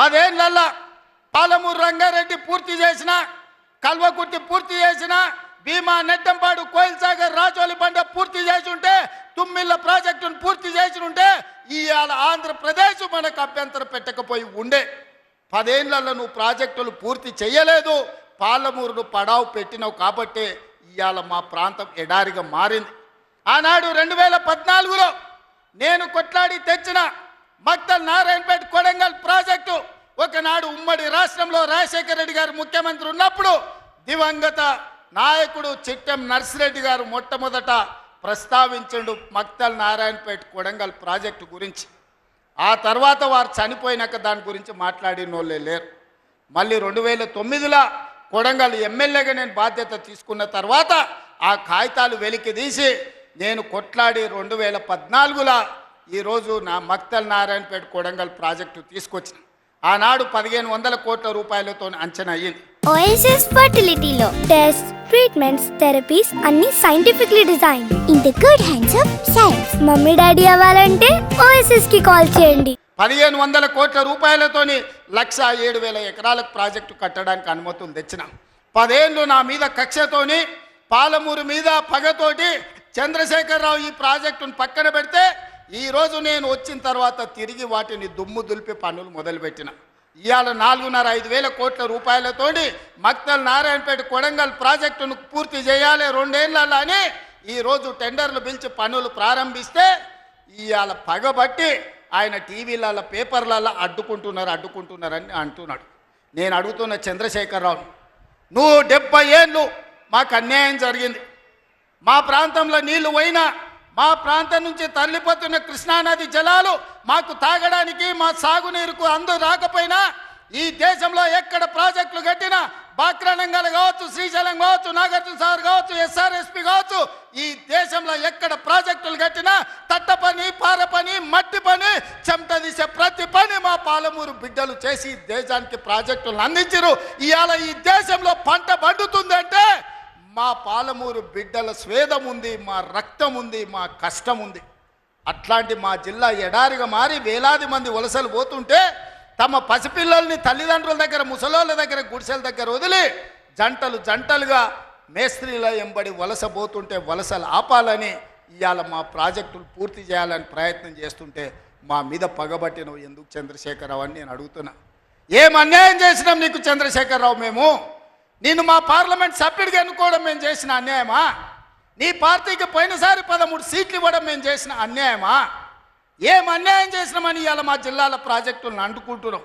పదేళ్ళలో పాలమూరు రంగారెడ్డి పూర్తి చేసిన కల్వకుర్తి పూర్తి చేసిన భీమా నెట్టంపాడు కోయిల్ సాగర్ రాజోలి బండ పూర్తి చేసి ఉంటే తుమ్మిళ్ళ ప్రాజెక్టును పూర్తి చేసి ఉంటే ఇవాళ ఆంధ్రప్రదేశ్ మనకు అభ్యంతరం పెట్టకపోయి ఉండే. పదేళ్ళలో నువ్వు ప్రాజెక్టులు పూర్తి చేయలేదు పాలమూరును పడావు పెట్టినావు కాబట్టి ఇవాళ మా ప్రాంతం ఎడారిగా మారింది. ఆనాడు రెండు వేల పద్నాలుగులో నేను కొట్లాడి తెచ్చిన మక్తల్ నారాయణ ఒకనాడు ఉమ్మడి రాష్ట్రంలో రాజశేఖర రెడ్డి గారు ముఖ్యమంత్రి ఉన్నప్పుడు దివంగత నాయకుడు చిట్టెం నర్సిరెడ్డి గారు మొట్టమొదట ప్రస్తావించండు మక్తల్ నారాయణపేట కొడంగల్ ప్రాజెక్టు గురించి. ఆ తర్వాత వారు చనిపోయినాక దాని గురించి మాట్లాడిన వాళ్ళే లేరు. మళ్ళీ రెండు వేల తొమ్మిదిలో కొడంగల్ ఎమ్మెల్యేగా నేను బాధ్యత తీసుకున్న తర్వాత ఆ కాగితాలు వెలికి తీసి నేను కొట్లాడి రెండు వేల పద్నాలుగులో ఈరోజు నా మక్తల్ నారాయణపేట కొడంగల్ ప్రాజెక్టు తీసుకొచ్చిన. ఆనాడు పదిహేను వందల కోట్ల రూపాయలతో అంచనా అయ్యింది. ఓఎస్ఎస్ ఫర్టిలిటీలో టెస్ట్ ట్రీట్మెంట్స్ థెరపీస్ అన్ని scientifically design in the good hands of science mummy daddy అవ్వాలంటే ఓఎస్ఎస్కి కాల్ చేయండి. పదిహేను వందల కోట్ల రూపాయలతోని లక్ష ఏడు వేల ఎకరాలకు ప్రాజెక్టు కట్టడానికి అనుమతులు తెచ్చిన. పదేళ్ళు నా మీద కక్షతోని పాలమూరు మీద పగతోటి చంద్రశేఖరరావు ఈ ప్రాజెక్టును పక్కన పెడితే ఈరోజు నేను వచ్చిన తర్వాత తిరిగి వాటిని దుమ్ము దులిపి పనులు మొదలుపెట్టిన. ఇవాళ నాలుగున్నర ఐదు వేల కోట్ల రూపాయలతోటి మక్తల్ నారాయణపేట కొడంగల్ ప్రాజెక్టును పూర్తి చేయాలి రెండేళ్ళలో అని ఈరోజు టెండర్లు పిలిచి పనులు ప్రారంభిస్తే ఇవాళ పగబట్టి ఆయన టీవీలలో పేపర్లలో అడ్డుకుంటున్నారు అడ్డుకుంటున్నారని అంటున్నాడు. నేను అడుగుతున్న చంద్రశేఖరరావు నువ్వు డెబ్బై ఏళ్ళు మాకు అన్యాయం జరిగింది. మా ప్రాంతంలో నీళ్ళు పోయినా మా ప్రాంతం నుంచి తరలిపోతున్న కృష్ణానది జలాలు మాకు తాగడానికి మా సాగునీరుకు అందు రాకపోయినా ఈ దేశంలో ఎక్కడ ప్రాజెక్టులు కట్టినా బాక్రానంగల్ కావచ్చు శ్రీశైలం కావచ్చు నాగార్జున సాగర్ కావచ్చు ఎస్ఆర్ఎస్పి కావచ్చు ఈ దేశంలో ఎక్కడ ప్రాజెక్టులు కట్టినా తట్ట పని పార పని మట్టి పని చెమట తీసే ప్రతి పని మా పాలమూరు బిడ్డలు చేసి దేశానికి ప్రాజెక్టులను అందించరు ఇవాళ ఈ దేశంలో పంట పండుతుంది అంటే మా పాలమూరు బిడ్డల స్వేదం ఉంది మా రక్తం ఉంది మా కష్టం ఉంది అట్లాంటి మా జిల్లా ఎడారిగా మారి వేలాది మంది వలసలు పోతుంటే తమ పసిపిల్లల్ని తల్లిదండ్రుల దగ్గర ముసలోళ్ళ దగ్గర గుడిసెల దగ్గర వదిలి జంటలు జంటలుగా మేస్త్రీల ఎంబడి వలస పోతుంటే వలసలు ఆపాలని ఇవాళ మా ప్రాజెక్టులు పూర్తి చేయాలని ప్రయత్నం చేస్తుంటే మా మీద పగబట్టినవు ఎందుకు చంద్రశేఖరరావు అని నేను అడుగుతున్నా. ఏం అన్యాయం చేసినాం నీకు చంద్రశేఖరరావు మేము? నేను మా పార్లమెంట్ సభ్యుడిగా ఎన్నుకోవడం మేము చేసిన అన్యాయమా? నీ పార్టీకి పోయినసారి పదమూడు సీట్లు ఇవ్వడం మేము చేసిన అన్యాయమా? ఏం అన్యాయం చేసినామని ఇవాళ మా జిల్లాల ప్రాజెక్టులను అంటుకుంటున్నాం.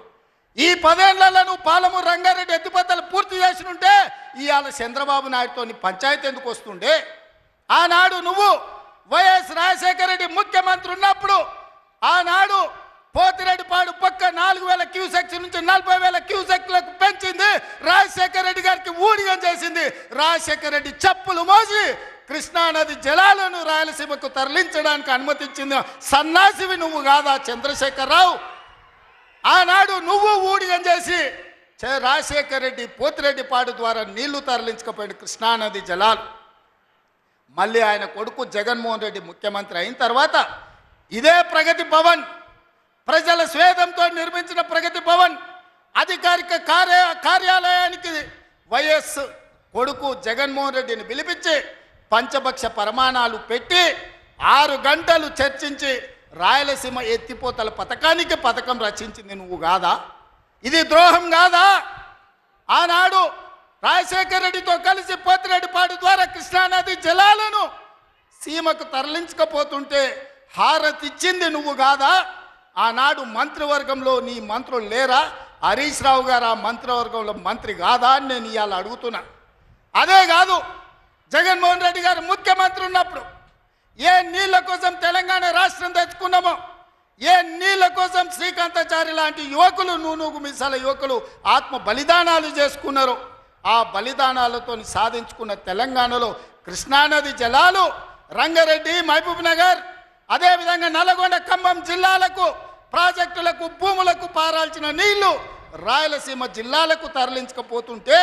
ఈ పదేళ్ళలో నువ్వు పాలమూరు రంగారెడ్డి ఎత్తిపోతలు పూర్తి చేసి ఉంటే ఇవాళ చంద్రబాబు నాయుడుతో నీ పంచాయతీ ఎందుకు వస్తుండే? ఆనాడు నువ్వు వైఎస్ రాజశేఖర రెడ్డి ముఖ్యమంత్రి ఉన్నప్పుడు ఆనాడు పోతిరెడ్డిపాడు పక్క నాలుగు వేల క్యూసెక్స్ నుంచి నలభై వేల క్యూసెక్లకు పెంచింది రాజశేఖర గారికి చేసింది. రాజశేఖర రెడ్డి చెప్పులు మోసి కృష్ణానది జలాలను రాయలసీమకు తరలించడానికి అనుమతించింది. సన్నాసివి నువ్వు కాదా చంద్రశేఖరరావు? ఆనాడు నువ్వు ఊడిగం చేసి చే- రాజశేఖర రెడ్డి పోతిరెడ్డిపాడు ద్వారా నీళ్ళు తరలించకపోయాడు కృష్ణానది జలాలు. మళ్ళీ ఆయన కొడుకు జగన్మోహన్ రెడ్డి ముఖ్యమంత్రి అయిన తర్వాత ఇదే ప్రగతి భవన్. ప్రజల స్వేదంతో నిర్మించిన ప్రగతి భవన్. అధికారిక కార్య కార్యాలయానికి వైఎస్ కొడుకు జగన్మోహన్ రెడ్డిని పిలిపించి పంచభక్ష ప్రమాణాలు పెట్టి ఆరు గంటలు చర్చించి రాయలసీమ ఎత్తిపోతల పథకానికి పథకం రచించింది నువ్వు కాదా? ఇది ద్రోహం కాదా? ఆనాడు రాజశేఖర రెడ్డితో కలిసి పోతిరెడ్డిపాడు ద్వారా కృష్ణానది జలాలను సీమకు తరలించకపోతుంటే హారతిచ్చింది నువ్వు కాదా? ఆనాడు మంత్రివర్గంలో నీ మంత్రులు లేరా? హరీష్ రావు గారు ఆ మంత్రివర్గంలో మంత్రి కాదా అని నేను ఇవాళ అడుగుతున్నా. అదే కాదు జగన్మోహన్ రెడ్డి గారు ముఖ్యమంత్రి ఉన్నప్పుడు ఏ నీళ్ళ కోసం తెలంగాణ రాష్ట్రం తెచ్చుకున్నామో ఏ నీళ్ళ కోసం శ్రీకాంతాచారి లాంటి యువకులు నూనూగు మిసాల యువకులు ఆత్మ బలిదానాలు చేసుకున్నారు. ఆ బలిదానాలతో సాధించుకున్న తెలంగాణలో కృష్ణానది జలాలు రంగారెడ్డి మహబూబ్ నగర్ అదేవిధంగా నల్గొండ ఖమ్మం జిల్లాలకు ప్రాజెక్టులకు భూములకు పారాల్సిన నీళ్ళు రాయలసీమ జిల్లాలకు తరలించకపోతుంటే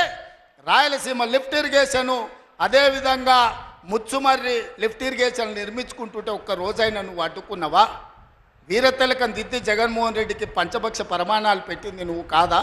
రాయలసీమ లిఫ్ట్ ఇరిగేషను అదేవిధంగా ముచ్చుమర్రి లిఫ్ట్ ఇరిగేషన్ నిర్మించుకుంటుంటే ఒక్క రోజైనా నువ్వు అడ్డుకున్నావా? వీరతిలకం దిద్ది జగన్మోహన్ రెడ్డికి పంచభక్ష ప్రమాణాలు పెట్టింది నువ్వు కాదా?